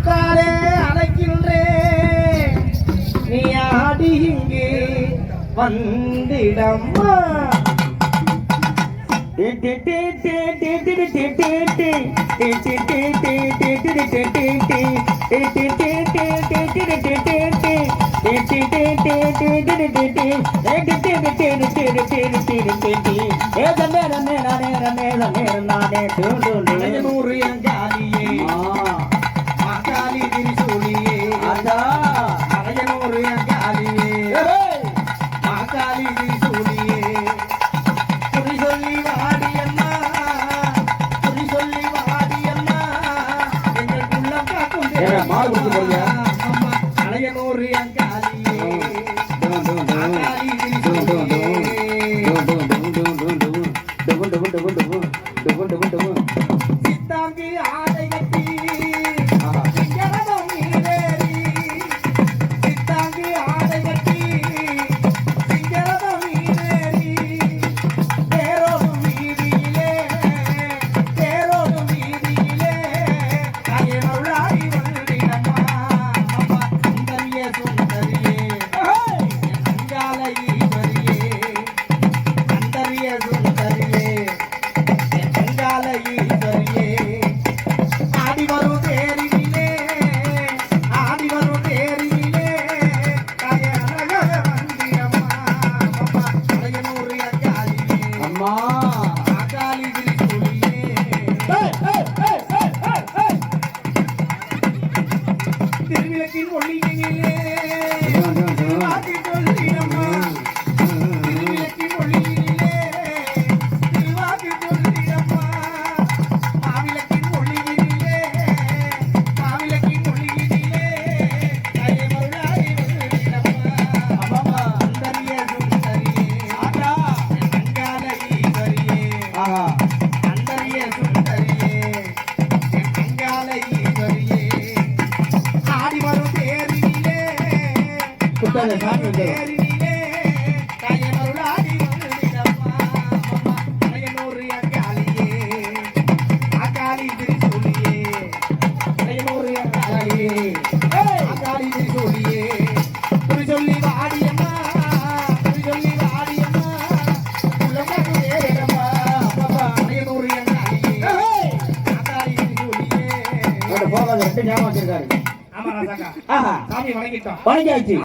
அக்காலே அழைக்கின்றே நீ ஆடி இங்கு வந்திடம்மா என் ஜாலியே அங்காலி திரிசூலியே அழகனூறு அங்காலியே அங்காலி திரிசூலியே குறி சொல்லி வாடியம்மா குறி சொல்லி வாடியம்மா எங்கள் உள்ளம் காக்கும் மாடு கொடுத்து போறியா? அம்மா, திரிசூலியே சித்தாங்கி ஆடை திருவிளக்கின் ஒளியினிலே திரிசூலியே போகாத ரெண்டு ஞாபகம் வச்சிருக்காரு. ஆமா ராசாக்கா சாமி வணங்கிட்டோம். வணங்கியாச்சு.